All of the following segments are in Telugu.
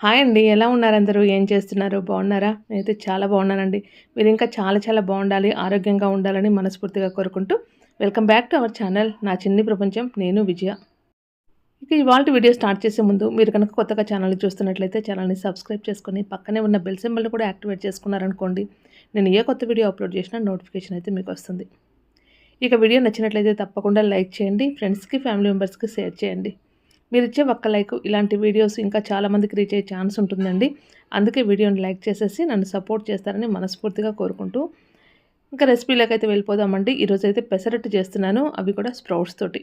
హాయ్ అండి ఎలా ఉన్నారు అందరూ? ఏం చేస్తున్నారు? బాగున్నారా? నేనైతే చాలా బాగున్నానండి. మీరు ఇంకా చాలా చాలా బాగుండాలి ఆరోగ్యంగా ఉండాలని మనస్ఫూర్తిగా కోరుకుంటూ welcome back to our channel నా చిన్ని ప్రపంచం నేను విజయ. ఇక ఇవాళ వీడియో స్టార్ట్ చేసే ముందు మీరు కనుక కొత్తగా ఛానల్ చూస్తున్నట్లయితే ఛానల్ని సబ్స్క్రైబ్ చేసుకొని పక్కనే ఉన్న బెల్ సింబల్ని కూడా యాక్టివేట్ చేసుకున్నారనుకోండి నేను ఏ కొత్త వీడియో అప్లోడ్ చేసినా నోటిఫికేషన్ అయితే మీకు వస్తుంది. ఇక వీడియో నచ్చినట్లయితే తప్పకుండా లైక్ చేయండి ఫ్రెండ్స్కి ఫ్యామిలీ మెంబర్స్కి షేర్ చేయండి. మీరు ఇచ్చే ఒక్క లైక్ ఇలాంటి వీడియోస్ ఇంకా చాలామందికి రీచ్ అయ్యే ఛాన్స్ ఉంటుందండి. అందుకే వీడియోని లైక్ చేసేసి నన్ను సపోర్ట్ చేస్తారని మనస్ఫూర్తిగా కోరుకుంటూ ఇంకా రెసిపీలోకి వెళ్ళిపోదామండి. ఈరోజు అయితే పెసరట్టు చేస్తున్నాను అవి కూడా స్ప్రౌట్స్ తోటి.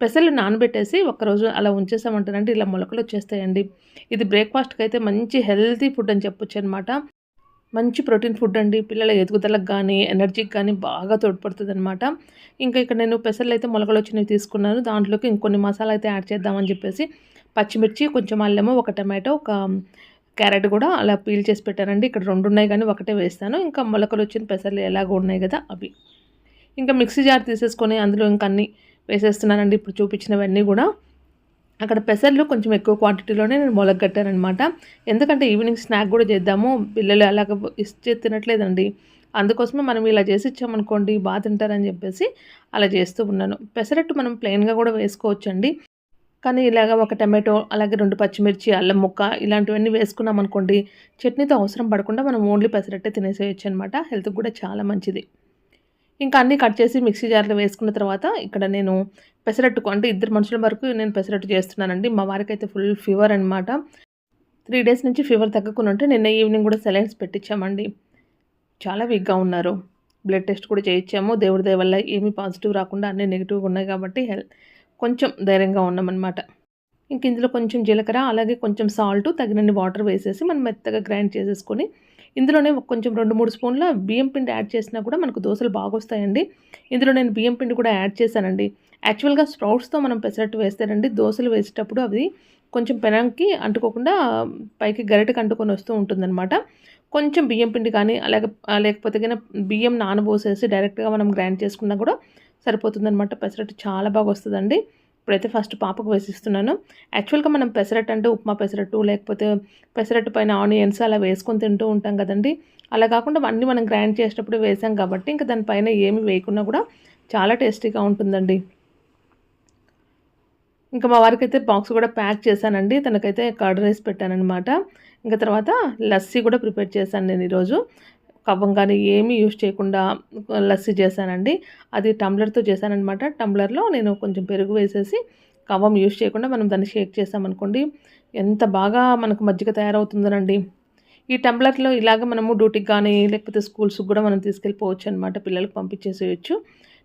పెసలు నానబెట్టేసి ఒక్కరోజు అలా ఉంచేసామంటారంటే ఇలా మొలకలు వచ్చేస్తాయండి. ఇది బ్రేక్ఫాస్ట్కి అయితే మంచి హెల్తీ ఫుడ్ అని చెప్పొచ్చు అనమాట మంచి ప్రోటీన్ ఫుడ్ అండి. పిల్లల ఎదుగుదలకు కానీ ఎనర్జీకి కానీ బాగా తోడ్పడుతుంది అనమాట ఇంకా ఇక్కడ నేను పెసర్లు అయితే మొలకలు వచ్చినవి తీసుకున్నాను. దాంట్లోకి ఇంకొన్ని మసాలా అయితే యాడ్ చేద్దామని చెప్పేసి పచ్చిమిర్చి కొంచెం అల్లము ఒక టమాటో ఒక క్యారెట్ కూడా అలా పీల్ చేసి పెట్టానండి. ఇక్కడ రెండు ఉన్నాయి కానీ ఒకటే వేస్తాను. ఇంకా మొలకలు వచ్చిన పెసర్లు ఎలాగో ఉన్నాయి కదా అవి. ఇంకా మిక్సీ జార్ తీసేసుకొని అందులో ఇంకా అన్నీ వేసేస్తున్నానండి. ఇప్పుడు చూపించినవన్నీ కూడా. అక్కడ పెసర్లు కొంచెం ఎక్కువ క్వాంటిటీలోనే నేను మొలగట్టానమాట ఎందుకంటే ఈవినింగ్ స్నాక్ కూడా చేద్దాము పిల్లలు అలాగ ఇస్తే తినట్లేదండి అందుకోసమే మనం ఇలా చేసి ఇచ్చామనుకోండి బాగా తింటారని చెప్పేసి అలా చేస్తూ ఉన్నాను. పెసరట్టు మనం ప్లెయిన్గా కూడా వేసుకోవచ్చండి. కానీ ఇలాగ ఒక టమాటో అలాగే రెండు పచ్చిమిర్చి అల్లం ముక్క ఇలాంటివన్నీ వేసుకున్నాం అనుకోండి చట్నీతో అవసరం పడకుండా మనం ఓన్లీ పెసరట్టే తినేసేయచ్చు అనమాట హెల్త్కి కూడా చాలా మంచిది. ఇంకా అన్నీ కట్ చేసి మిక్సీ జార్లో వేసుకున్న తర్వాత ఇక్కడ నేను పెసరట్టుకు అంటే ఇద్దరు మనుషుల వరకు నేను పెసరట్టు చేస్తున్నానండి. మా వారికి అయితే ఫుల్ ఫీవర్ అనమాట త్రీ డేస్ నుంచి ఫీవర్ తగ్గకుండా ఉంటే నిన్న ఈవినింగ్ కూడా సెలైన్స్ పెట్టించామండి. చాలా వీక్గా ఉన్నారు. బ్లడ్ టెస్ట్ కూడా చేయించాము. దేవుడి దయ వల్ల ఏమీ పాజిటివ్ రాకుండా అన్నీ నెగిటివ్గా ఉన్నాయి కాబట్టి హెల్త్ కొంచెం ధైర్యంగా ఉన్నామన్నమాట. ఇంక ఇందులో కొంచెం జీలకర్ర అలాగే కొంచెం సాల్ట్ తగినన్ని వాటర్ వేసేసి మనం మెత్తగా గ్రైండ్ చేసేసుకొని ఇందులోనే కొంచెం రెండు మూడు స్పూన్ల బియ్యం పిండి యాడ్ చేసినా కూడా మనకు దోశలు బాగా వస్తాయండి ఇందులో నేను బియ్యం పిండి కూడా యాడ్ చేశానండి. యాక్చువల్గా స్ప్రౌట్స్తో మనం పెసరట్టు వేస్తారండి దోశలు వేసేటప్పుడు అవి కొంచెం పెనంకి అంటుకోకుండా పైకి గరిటకి అంటుకొని వస్తూ ఉంటుందన్నమాట. కొంచెం బియ్యం పిండి కానీ అలాగే లేకపోతే కానీ బియ్యం నానబోసేసి డైరెక్ట్గా మనం గ్రైండ్ చేసుకున్నా కూడా సరిపోతుందన్నమాట. పెసరట్టు చాలా బాగా వస్తుందండి ఇప్పుడైతే ఫస్ట్ పాపకు వేసిస్తున్నాను. యాక్చువల్గా మనం పెసరట్టు అంటే ఉప్మా పెసరట్టు లేకపోతే పెసరట్టు పైన ఆనియన్స్ అలా వేసుకొని తింటూ ఉంటాం కదండి. అలా కాకుండా అన్నీ మనం గ్రైండ్ చేసేటప్పుడు వేసాం కాబట్టి ఇంకా దానిపైన ఏమి వేయకుండా కూడా చాలా టేస్టీగా ఉంటుందండి. ఇంకా మా వారికి అయితే బాక్స్ కూడా ప్యాక్ చేశానండి. తనకైతే కర్డ్ రైస్ పెట్టానమాట ఇంకా తర్వాత లస్సీ కూడా ప్రిపేర్ చేశాను నేను ఈరోజు. కవ్వం కానీ ఏమీ యూజ్ చేయకుండా లస్సీ చేశానండి. అది టంబ్లర్తో చేశానమాట టంబ్లర్లో నేను కొంచెం పెరుగు వేసేసి కవ్వం యూజ్ చేయకుండా మనం దాన్ని షేక్ చేసామనుకోండి ఎంత బాగా మనకు మజ్జిగ తయారవుతుందనండి. ఈ టంబ్లర్లో ఇలాగ మనము డ్యూటీకి కానీ లేకపోతే స్కూల్స్కి కూడా మనం తీసుకెళ్ళిపోవచ్చు అనమాట పిల్లలకు పంపించేసేయచ్చు.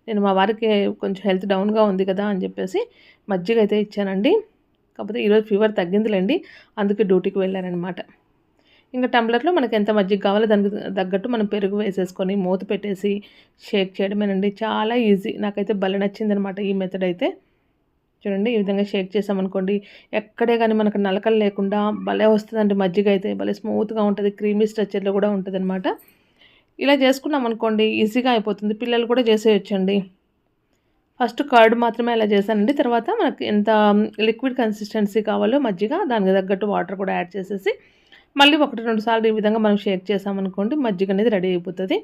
నేను మా వారికి కొంచెం హెల్త్ డౌన్గా ఉంది కదా అని చెప్పేసి మజ్జిగ అయితే ఇచ్చానండి. కాకపోతే ఈరోజు ఫీవర్ తగ్గిందిలేండి. అందుకే డ్యూటీకి వెళ్ళారనమాట ఇంకా టంబ్లర్లో మనకి ఎంత మజ్జిగ కావాలో దానికి తగ్గట్టు మనం పెరుగు వేసేసుకొని మూత పెట్టేసి షేక్ చేయడమేనండి. చాలా ఈజీ. నాకైతే భలే నచ్చిందనమాట ఈ మెథడ్ అయితే. చూడండి ఈ విధంగా షేక్ చేసామనుకోండి ఎక్కడే కానీ మనకు నలకలు లేకుండా భలే వస్తుందండి మజ్జిగ అయితే. భలే స్మూత్గా ఉంటుంది క్రీమీ స్ట్రక్చర్లో కూడా ఉంటుంది అనమాట ఇలా చేసుకున్నాం అనుకోండి ఈజీగా అయిపోతుంది. పిల్లలు కూడా చేసేయచ్చండి. ఫస్ట్ కర్డ్ మాత్రమే అలా చేశానండి. తర్వాత మనకి ఎంత లిక్విడ్ కన్సిస్టెన్సీ కావాలో మజ్జిగ దానికి తగ్గట్టు వాటర్ కూడా యాడ్ చేసేసి మళ్ళీ ఒకటి రెండు సార్లు ఈ విధంగా మనం షేక్ చేసామనుకోండి మజ్జిగ అనేది రెడీ అయిపోతుంది.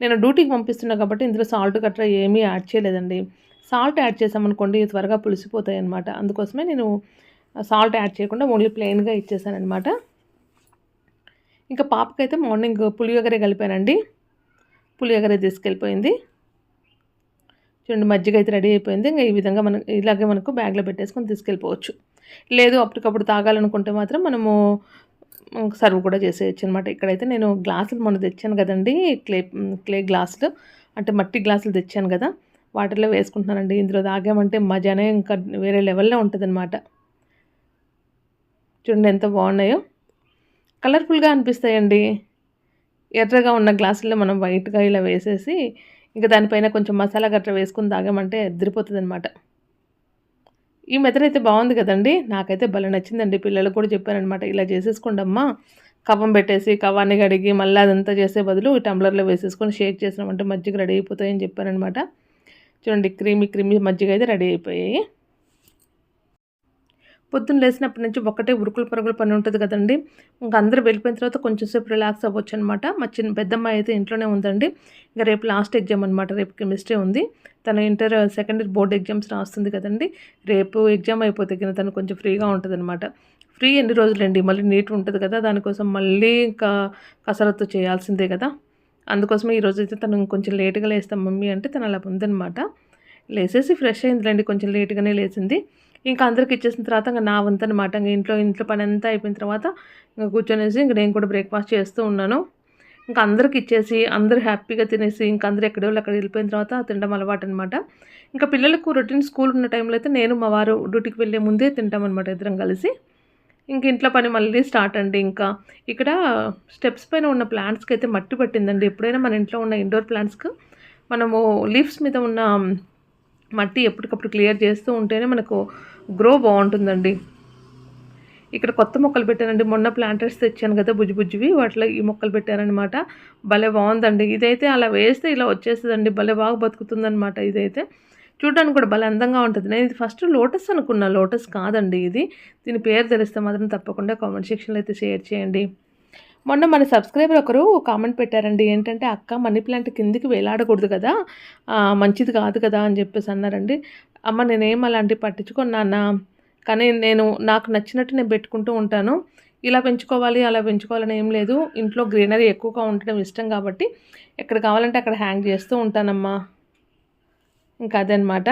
నేను డ్యూటీకి పంపిస్తున్నా కాబట్టి ఇందులో సాల్ట్ గట్రా ఏమీ యాడ్ చేయలేదండి. సాల్ట్ యాడ్ చేసామనుకోండి త్వరగా పులిసిపోతాయి అనమాట అందుకోసమే నేను సాల్ట్ యాడ్ చేయకుండా ఓన్లీ ప్లెయిన్గా ఇచ్చేసానమాట ఇంకా పాపకైతే మార్నింగ్ పులియోగరే కలిపానండి. పులియోగరే తీసుకెళ్ళిపోయింది. చూడండి మజ్జిగ అయితే రెడీ అయిపోయింది. ఇంకా ఈ విధంగా మనం ఇలాగే మనకు బ్యాగ్లో పెట్టేసుకొని తీసుకెళ్ళిపోవచ్చు. లేదు అప్పటికప్పుడు తాగాలనుకుంటే మాత్రం మనము సర్వ్ కూడా చేసేయచ్చు అనమాట ఇక్కడైతే నేను గ్లాసులు మొన్న తెచ్చాను కదండి క్లే క్లే గ్లాసులు. అంటే మట్టి గ్లాసులు తెచ్చాను కదా వాటర్లో వేసుకుంటున్నానండి. ఇందులో తాగామంటే మజానే ఇంకా వేరే లెవెల్లో ఉంటుందన్నమాట చూడండి ఎంత బాగున్నాయో. కలర్ఫుల్గా అనిపిస్తాయండి. ఎర్రగా ఉన్న గ్లాసుల్లో మనం వైట్గా ఇలా వేసేసి ఇంకా దానిపైన కొంచెం మసాలా గట్రా వేసుకుని తాగామంటే ఎదిరిపోతుంది అనమాట ఈ మెథడ్ అయితే బాగుంది కదండి. నాకైతే భలే నచ్చిందండి. పిల్లలకు కూడా చెప్పానమాట ఇలా చేసేసుకోండమ్మా కవ్వం పెట్టేసి కవ్వాన్ని కడిగి మళ్ళీ అదంతా చేసే బదులు టంబ్లర్లో వేసేసుకొని షేక్ చేసినామంటే మజ్జిగ రెడీ అయిపోతాయని చెప్పానమాట చూడండి క్రీమీ క్రీమీ మజ్జిగ అయితే రెడీ అయిపోయాయి. పొద్దున్న లేచినప్పటి నుంచి ఒకటే ఉరుకులు పరుగుల పని ఉంటుంది కదండి. ఇంకా అందరూ వెళ్ళిపోయిన తర్వాత కొంచెం సేపు రిలాక్స్ అవ్వచ్చు అనమాట మా చిన్న పెద్దమ్మాయి అయితే ఇంట్లోనే ఉందండి. ఇంకా రేపు లాస్ట్ ఎగ్జామ్ అనమాట రేపు కెమిస్ట్రీ ఉంది. తన inter second year board exams రాస్తుంది కదండి. రేపు ఎగ్జామ్ అయిపోతే కింద తను కొంచెం ఫ్రీగా ఉంటుంది అనమాట ఫ్రీ ఎన్ని రోజులండి? మళ్ళీ నీట్ ఉంటుంది కదా. దానికోసం మళ్ళీ ఇంకా కసరత్తు చేయాల్సిందే కదా. అందుకోసమే ఈరోజు అయితే తను కొంచెం లేట్గా లేస్తాం మమ్మీ అంటే తను అలా ఉందనమాట లేసేసి ఫ్రెష్ అయిందిలేండి. కొంచెం లేట్గానే లేచింది. ఇంకా అందరికి ఇచ్చేసిన తర్వాత ఇంకా నా వంతు అనమాట ఇంకా ఇంట్లో ఇంట్లో పని అంతా అయిపోయిన తర్వాత ఇంకా కూర్చొనేసి ఇంకా నేను కూడా బ్రేక్ఫాస్ట్ చేస్తూ ఉన్నాను. ఇంకా అందరికి ఇచ్చేసి అందరు హ్యాపీగా తినేసి ఇంకా అందరు ఎక్కడో అక్కడ వెళ్ళిపోయిన తర్వాత తినడం అలవాటు అనమాట ఇంకా పిల్లలకు రొటీన్ స్కూల్ ఉన్న టైంలో అయితే నేను మా వారు డ్యూటీకి వెళ్ళే ముందే తింటాం అనమాట ఇద్దరం కలిసి. ఇంక ఇంట్లో పని మళ్ళీ స్టార్ట్ అండి. ఇంకా ఇక్కడ స్టెప్స్ పైన ఉన్న ప్లాంట్స్కి అయితే మట్టి పట్టిందండి. ఎప్పుడైనా మన ఇంట్లో ఉన్న ఇండోర్ ప్లాంట్స్కి మనము లీవ్స్ మీద ఉన్న మట్టి ఎప్పటికప్పుడు క్లియర్ చేస్తూ ఉంటేనే మనకు గ్రో బాగుంటుందండి. ఇక్కడ కొత్త మొక్కలు పెట్టానండి. మొన్న ప్లాంటర్స్ తెచ్చాను కదా బుజ్జి బుజ్జివి. వాటిలో ఈ మొక్కలు పెట్టారనమాట భలే బాగుందండి. ఇదైతే అలా వేస్తే ఇలా వచ్చేస్తుందండి. భలే బాగా బతుకుతుందనమాట ఇదైతే. చూడడానికి కూడా భలే అందంగా ఉంటుంది. నేను ఇది ఫస్ట్ లోటస్ అనుకున్నా. లోటస్ కాదండి ఇది. దీని పేరు తెలిస్తే మాత్రం తప్పకుండా కామెంట్ సెక్షన్లో అయితే షేర్ చేయండి. మొన్న మన సబ్స్క్రైబర్ ఒకరు కామెంట్ పెట్టారండి ఏంటంటే అక్క మనీ ప్లాంట్ కిందికి వేలాడకూడదు కదా మంచిది కాదు కదా అని చెప్పేసి అన్నారండి. అమ్మ నేనేం అలాంటివి పట్టించుకున్నానా కానీ నేను నాకు నచ్చినట్టు నేను పెట్టుకుంటూ ఉంటాను. ఇలా పెంచుకోవాలి అలా పెంచుకోవాలని ఏం లేదు. ఇంట్లో గ్రీనరీ ఎక్కువగా ఉండడం ఇష్టం కాబట్టి ఎక్కడ కావాలంటే అక్కడ హ్యాంగ్ చేస్తూ ఉంటానమ్మా. ఇంకా అదనమాట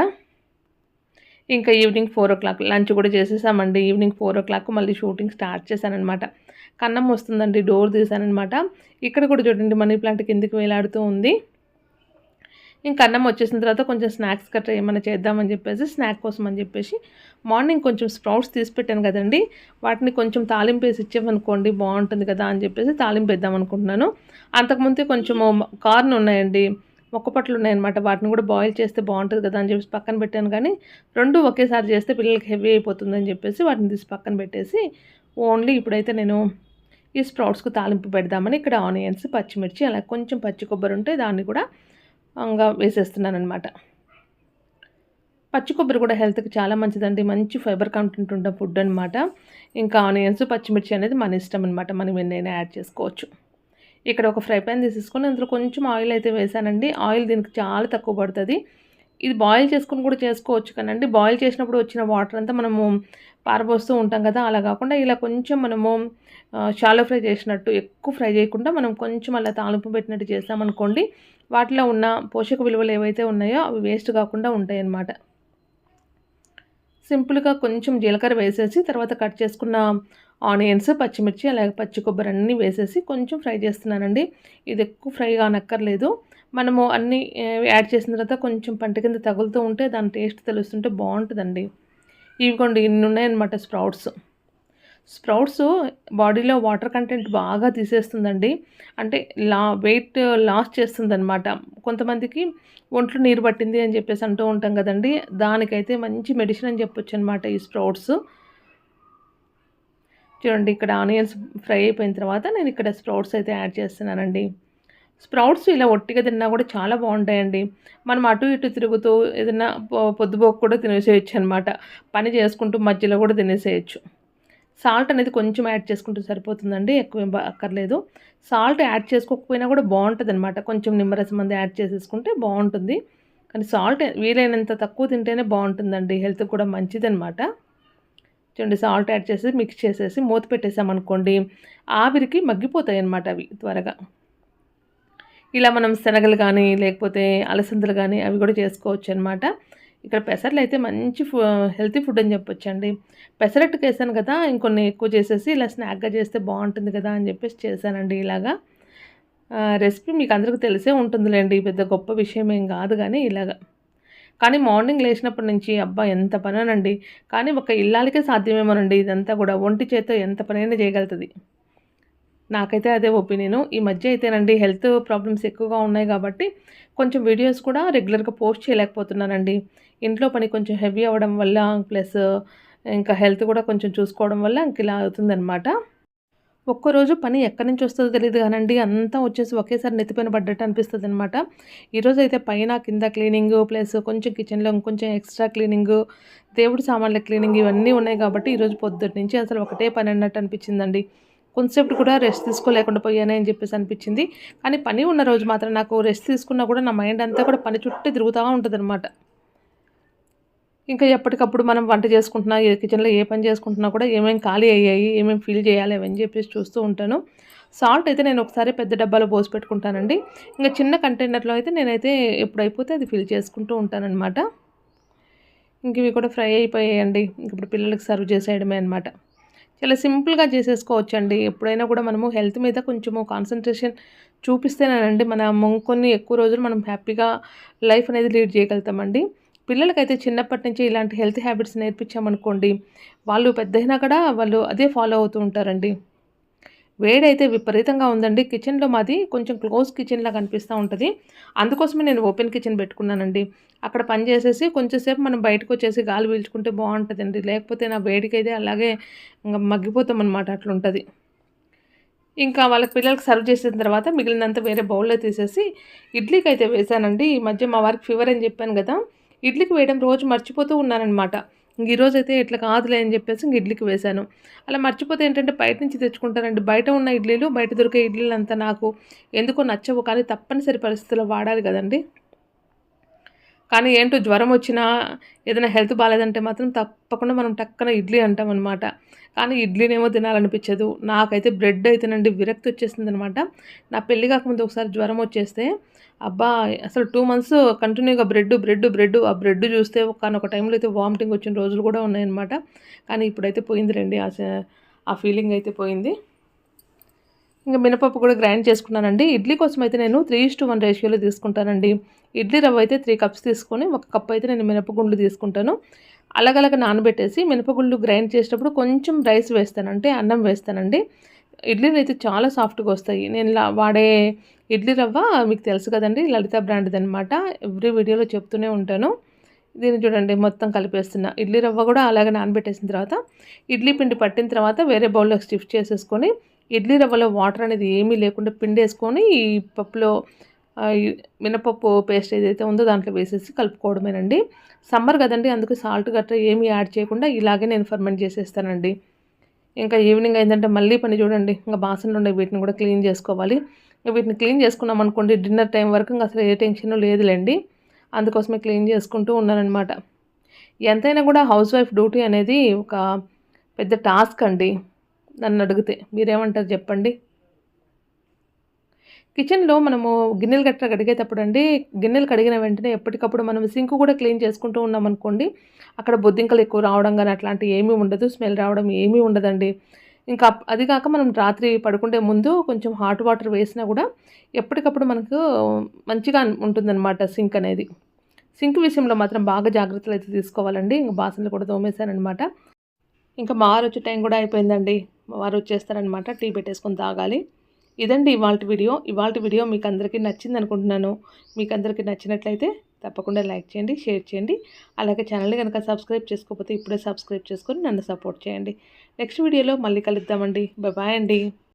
ఇంకా evening four o'clock lunch కూడా చేసేసామండి. ఈవినింగ్ ఫోర్ ఓ క్లాక్ మళ్ళీ షూటింగ్ స్టార్ట్ చేశానమాట కన్నం వస్తుందండి డోర్ తీసానమాట ఇక్కడ కూడా చూడండి మనీ ప్లాంట్ కిందికి వేలాడుతూ ఉంది. ఇంకా అన్నం వచ్చేసిన తర్వాత కొంచెం స్నాక్స్ కట్ట ఏమైనా చేద్దామని చెప్పేసి స్నాక్ కోసం అని చెప్పేసి మార్నింగ్ కొంచెం స్ప్రౌట్స్ తీసి పెట్టాను కదండి. వాటిని కొంచెం తాలింపు వేసి ఇచ్చామనుకోండి బాగుంటుంది కదా అని చెప్పేసి తాలింపు వేద్దాం అనుకుంటున్నాను అంతకుముందే కొంచెము కార్న్ ఉన్నాయండి. మొక్కపట్లు ఉన్నాయన్నమాట వాటిని కూడా బాయిల్ చేస్తే బాగుంటుంది కదా అని చెప్పేసి పక్కన పెట్టాను కానీ రెండు ఒకేసారి చేస్తే పిల్లలకి హెవీ అయిపోతుందని చెప్పేసి వాటిని తీసి పక్కన పెట్టేసి ఓన్లీ ఇప్పుడైతే నేను ఈ స్ప్రౌట్స్కు తాలింపు పెడదామని ఇక్కడ ఆనియన్స్ పచ్చిమిర్చి అలా కొంచెం పచ్చి కొబ్బరి ఉంటే దాన్ని కూడా ఇంకా వేసేస్తున్నాను అనమాట పచ్చి కొబ్బరి కూడా హెల్త్కి చాలా మంచిదండి. మంచి ఫైబర్ కంటెంట్ ఉన్న ఫుడ్ అనమాట ఇంకా ఆనియన్స్ పచ్చిమిర్చి అనేది మన ఇష్టం అనమాట మనం ఎన్నైనా యాడ్ చేసుకోవచ్చు. ఇక్కడ ఒక ఫ్రై ప్యాన్ తీసేసుకొని అందులో కొంచెం ఆయిల్ అయితే వేసానండి. ఆయిల్ దీనికి చాలా తక్కువ పడుతుంది. ఇది బాయిల్ చేసుకుని కూడా చేసుకోవచ్చు కానండి. బాయిల్ చేసినప్పుడు వచ్చిన వాటర్ అంతా మనము పారబోస్తూ ఉంటాం కదా అలా కాకుండా ఇలా కొంచెం మనము షాలో ఫ్రై చేసినట్టు ఎక్కువ ఫ్రై చేయకుండా మనం కొంచెం అలా తాలింపు పెట్టినట్టు చేస్తామనుకోండి వాటిలో ఉన్న పోషక విలువలు ఏవైతే ఉన్నాయో అవి వేస్ట్ కాకుండా ఉంటాయి అన్నమాట సింపుల్గా కొంచెం జీలకర్ర వేసేసి తర్వాత కట్ చేసుకున్న ఆనియన్స్ పచ్చిమిర్చి అలాగే పచ్చి కొబ్బరి అన్నీ వేసేసి కొంచెం ఫ్రై చేస్తున్నానండి. ఇది ఎక్కువ ఫ్రై కానక్కర్లేదు. మనము అన్నీ యాడ్ చేసిన తర్వాత కొంచెం పంట కింద తగులుతూ ఉంటే దాని టేస్ట్ తెలుస్తుంటే బాగుంటుందండి. ఇవిగోండి ఇన్ని ఉన్నాయన్నమాట స్ప్రౌట్స్. స్ప్రౌట్స్ బాడీలో వాటర్ కంటెంట్ బాగా తీసేస్తుందండి. అంటే లా వెయిట్ లాస్ చేస్తుందన్నమాట. కొంతమందికి ఒంట్లో నీరు పట్టింది అని చెప్పేసి అంటూ ఉంటాం కదండి. దానికైతే మంచి మెడిసిన్ అని చెప్పొచ్చు అనమాట ఈ స్ప్రౌట్స్. చూడండి ఇక్కడ ఆనియన్స్ ఫ్రై అయిపోయిన తర్వాత నేను ఇక్కడ స్ప్రౌట్స్ అయితే యాడ్ చేస్తున్నానండి. స్ప్రౌట్స్ ఇలా ఒట్టిగా తిన్నా కూడా చాలా బాగుంటాయండి. మనం అటు ఇటు తిరుగుతూ ఏదైనా పొద్దుపోకు కూడా తినేసేయచ్చు అనమాట పని చేసుకుంటూ మధ్యలో కూడా తినేసేయచ్చు. సాల్ట్ అనేది కొంచెం యాడ్ చేసుకుంటూ సరిపోతుందండి ఎక్కువ అక్కర్లేదు. సాల్ట్ యాడ్ చేసుకోకపోయినా కూడా బాగుంటుంది అనమాట కొంచెం నిమ్మరసం మంది యాడ్ చేసేసుకుంటే బాగుంటుంది. కానీ సాల్ట్ వీలైనంత తక్కువ తింటేనే బాగుంటుందండి. హెల్త్ కూడా మంచిదనమాట చూడండి సాల్ట్ యాడ్ చేసి మిక్స్ చేసేసి మూత పెట్టేసామనుకోండి ఆవిరికి మగ్గిపోతాయి అన్నమాట అవి త్వరగా. ఇలా మనం శనగలు కానీ లేకపోతే అలసందలు కానీ అవి కూడా చేసుకోవచ్చు అనమాట ఇక్కడ పెసర్లు అయితే మంచి హెల్తీ ఫుడ్ అని చెప్పొచ్చండి. పెసరట్టుకు వేసాను కదా ఇంకొన్ని ఎక్కువ చేసేసి ఇలా స్నాక్గా చేస్తే బాగుంటుంది కదా అని చెప్పేసి చేశానండి ఇలాగా. రెసిపీ మీకు అందరికీ తెలిసే ఉంటుందిలేండి పెద్ద గొప్ప విషయం ఏం కాదు కానీ ఇలాగా. కానీ మార్నింగ్ లేచినప్పటి నుంచి అబ్బా ఎంత పనేనండి. కానీ ఒక ఇల్లాలకే సాధ్యమేమోనండి. ఇదంతా కూడా ఒంటి చేత ఎంత పనైనా చేయగలుగుతుంది. నాకైతే అదే ఒపీనియను. ఈ మధ్య అయితేనండి హెల్త్ ప్రాబ్లమ్స్ ఎక్కువగా ఉన్నాయి కాబట్టి కొంచెం వీడియోస్ కూడా రెగ్యులర్గా పోస్ట్ చేయలేకపోతున్నానండి. ఇంట్లో పని కొంచెం హెవీ అవ్వడం వల్ల ప్లస్ ఇంకా హెల్త్ కూడా కొంచెం చూసుకోవడం వల్ల ఇంక ఇలా అవుతుందనమాట ఒక్కరోజు పని ఎక్కడి నుంచి వస్తుందో తెలియదు కానండి. అంతా వచ్చేసి ఒకేసారి నెత్తిపైన పడ్డట్టు అనిపిస్తుంది అనమాట ఈరోజు అయితే పైన కింద క్లీనింగ్ ప్లస్ కొంచెం కిచెన్లో ఇంకొంచెం ఎక్స్ట్రా క్లీనింగ్ దేవుడి సామాన్ల క్లీనింగ్ ఇవన్నీ ఉన్నాయి కాబట్టి ఈరోజు పొద్దుటి నుంచి అసలు ఒకటే పని అన్నట్టు అనిపించిందండి. కొంతసేపు కూడా రెస్ట్ తీసుకోలేకుండా పోయానే అని చెప్పేసి అనిపించింది. కానీ పని ఉన్న రోజు మాత్రం నాకు రెస్ట్ తీసుకున్నా కూడా నా మైండ్ అంతా కూడా పని చుట్టూ తిరుగుతూ ఉంటుంది అనమాట ఇంకా ఎప్పటికప్పుడు మనం వంట చేసుకుంటున్నా ఏ కిచెన్లో ఏ పని చేసుకుంటున్నా కూడా ఏమేమి ఖాళీ అయ్యాయి ఏమేమి ఫీల్ చేయాలి అవని చెప్పేసి చూస్తూ ఉంటాను. సాల్ట్ అయితే నేను ఒకసారి పెద్ద డబ్బాలో పోసి పెట్టుకుంటానండి. ఇంకా చిన్న కంటైనర్లో అయితే నేనైతే ఎప్పుడు అయిపోతే అది ఫిల్ చేసుకుంటూ ఉంటానన్నమాట. ఇంక ఇవి కూడా ఫ్రై అయిపోయాయండి. ఇప్పుడు పిల్లలకి సర్వ్ చేసేయడమే అనమాట చాలా సింపుల్గా చేసేసుకోవచ్చండి. ఎప్పుడైనా కూడా మనము హెల్త్ మీద కొంచెము కాన్సన్ట్రేషన్ చూపిస్తేనేనండి మన కొన్ని ఎక్కువ రోజులు మనం హ్యాపీగా లైఫ్ అనేది లీడ్ చేయగలుగుతామండి. పిల్లలకైతే చిన్నప్పటి నుంచి ఇలాంటి హెల్త్ హ్యాబిట్స్ నేర్పించామనుకోండి వాళ్ళు పెద్దయినా కూడా వాళ్ళు అదే ఫాలో అవుతూ ఉంటారండి. వేడైతే విపరీతంగా ఉందండి. కిచెన్లో మాది కొంచెం క్లోజ్ కిచెన్లా కనిపిస్తూ ఉంటుంది. అందుకోసమే నేను ఓపెన్ కిచెన్ పెట్టుకున్నానండి. అక్కడ పని చేసేసి కొంచెంసేపు మనం బయటకు వచ్చేసి గాలి పీల్చుకుంటే బాగుంటుందండి. లేకపోతే నా వేడికైతే అలాగే ఇంకా మగ్గిపోతాం అనమాట అట్లుంటుంది. ఇంకా వాళ్ళకి పిల్లలకి సర్వ్ చేసిన తర్వాత మిగిలినంత వేరే బౌల్లో తీసేసి ఇడ్లీకి అయితే వేసానండి. ఈ మధ్య మా వారికి ఫీవర్ అని చెప్పాను కదా ఇడ్లీకి వేయడం రోజు మర్చిపోతూ ఉన్నానమాట ఇంక ఈరోజు అయితే ఇట్లా కాదులే అని చెప్పేసి ఇంక ఇడ్లీకి వేశాను. అలా మర్చిపోతే ఏంటంటే బయట నుంచి తెచ్చుకుంటారండి. బయట ఉన్న ఇడ్లీలు బయట దొరికే ఇడ్లీలు అంతా నాకు ఎందుకో నచ్చవు. కానీ తప్పనిసరి పరిస్థితుల్లో వాడాలి కదండి. కానీ ఏంటో జ్వరం వచ్చినా ఏదైనా హెల్త్ బాగాలేదంటే మాత్రం తప్పకుండా మనం టక్కన ఇడ్లీ అంటాం అనమాట కానీ ఇడ్లీనేమో తినాలనిపించదు. నాకైతే బ్రెడ్ అయితేనండి విరక్తి వచ్చేసింది అనమాట నా పెళ్ళి కాకముందు ఒకసారి జ్వరం వచ్చేస్తే అబ్బా అసలు టూ మంత్స్ కంటిన్యూగా బ్రెడ్ బ్రెడ్ బ్రెడ్ ఆ బ్రెడ్ చూస్తే ఒక టైంలో అయితే వామిటింగ్ వచ్చిన రోజులు కూడా ఉన్నాయన్నమాట. కానీ ఇప్పుడైతే పోయింది రండి ఆ ఫీలింగ్ అయితే పోయింది. ఇంకా మినపప్పు కూడా గ్రైండ్ చేసుకున్నానండి. ఇడ్లీ కోసం అయితే నేను త్రీ టు వన్ రేషియోలో తీసుకుంటానండి. ఇడ్లీ రవ్వ అయితే త్రీ కప్స్ తీసుకొని ఒక కప్ అయితే నేను మినపగుండ్లు తీసుకుంటాను. అలగలగ నానబెట్టేసి మినపగుళ్ళు గ్రైండ్ చేసేటప్పుడు కొంచెం రైస్ వేస్తానంటే అన్నం వేస్తానండి. ఇడ్లీలు అయితే చాలా సాఫ్ట్గా వస్తాయి. నేను వాడే ఇడ్లీ రవ్వ మీకు తెలుసు కదండి లలిత బ్రాండ్ది అనమాట ఎవ్రీ వీడియోలో చెప్తూనే ఉంటాను. దీన్ని చూడండి మొత్తం కలిపేస్తున్నా ఇడ్లీ రవ్వ కూడా అలాగే నానబెట్టేసిన తర్వాత ఇడ్లీ పిండి పట్టిన తర్వాత వేరే బౌల్లో స్టిఫ్ట్ చేసేసుకొని ఇడ్లీ రవ్వలో వాటర్ అనేది ఏమీ లేకుండా పిండి వేసుకొని ఈ పప్పులో మినపప్పు పేస్ట్ ఏదైతే ఉందో దాంట్లో వేసేసి కలుపుకోవడమేనండి. సమ్మర్ కదండి అందుకు సాల్ట్ గట్రా ఏమీ యాడ్ చేయకుండా ఇలాగే నేను ఫర్మెంట్ చేసేస్తానండి. ఇంకా ఈవినింగ్ అయిందంటే మళ్ళీ పని చూడండి ఇంకా బాసనలు ఉండే వీటిని కూడా క్లీన్ చేసుకోవాలి. వీటిని క్లీన్ చేసుకున్నాం అనుకోండి డిన్నర్ టైం వరకు ఇంకా అసలు ఏ టెన్షన్ లేదులేండి. అందుకోసమే క్లీన్ చేసుకుంటూ ఉన్నానమాట ఎంతైనా కూడా హౌస్ వైఫ్ డ్యూటీ అనేది ఒక పెద్ద టాస్క్ అండి నన్ను అడిగితే. మీరేమంటారు చెప్పండి? కిచెన్లో మనము గిన్నెలు గట్రా కడిగేటప్పుడు అండి గిన్నెలు కడిగిన వెంటనే ఎప్పటికప్పుడు మనం సింక్ కూడా క్లీన్ చేసుకుంటూ ఉన్నాం అనుకోండి అక్కడ బొద్దింకలు ఎక్కువ రావడం కానీ అట్లాంటివి ఏమీ ఉండదు స్మెల్ రావడం ఏమీ ఉండదండి. ఇంకా అది కాక మనం రాత్రి పడుకుంటే ముందు కొంచెం హాట్ వాటర్ వేసినా కూడా ఎప్పటికప్పుడు మనకు మంచిగా ఉంటుందన్నమాట సింక్ అనేది. సింక్ విషయంలో మాత్రం బాగా జాగ్రత్తలు అయితే తీసుకోవాలండి. ఇంకా బాసనలు కూడా తోమేశానమాట ఇంకా మా వారు వచ్చే టైం కూడా అయిపోయిందండి. మా వారు వచ్చేస్తారనమాట టీ పెట్టేసుకొని తాగాలి. ఇదండి ఇవాళ వీడియో. ఇవాళ వీడియో మీకు అందరికీ నచ్చింది అనుకుంటున్నాను. మీకు అందరికీ నచ్చినట్లయితే తప్పకుండా లైక్ చేయండి షేర్ చేయండి. అలాగే ఛానల్ని కనుక సబ్స్క్రైబ్ చేసుకోకపోతే ఇప్పుడే సబ్స్క్రైబ్ చేసుకొని నన్ను సపోర్ట్ చేయండి. నెక్స్ట్ వీడియోలో మళ్ళీ కలుద్దామండి. బాయ్ అండి.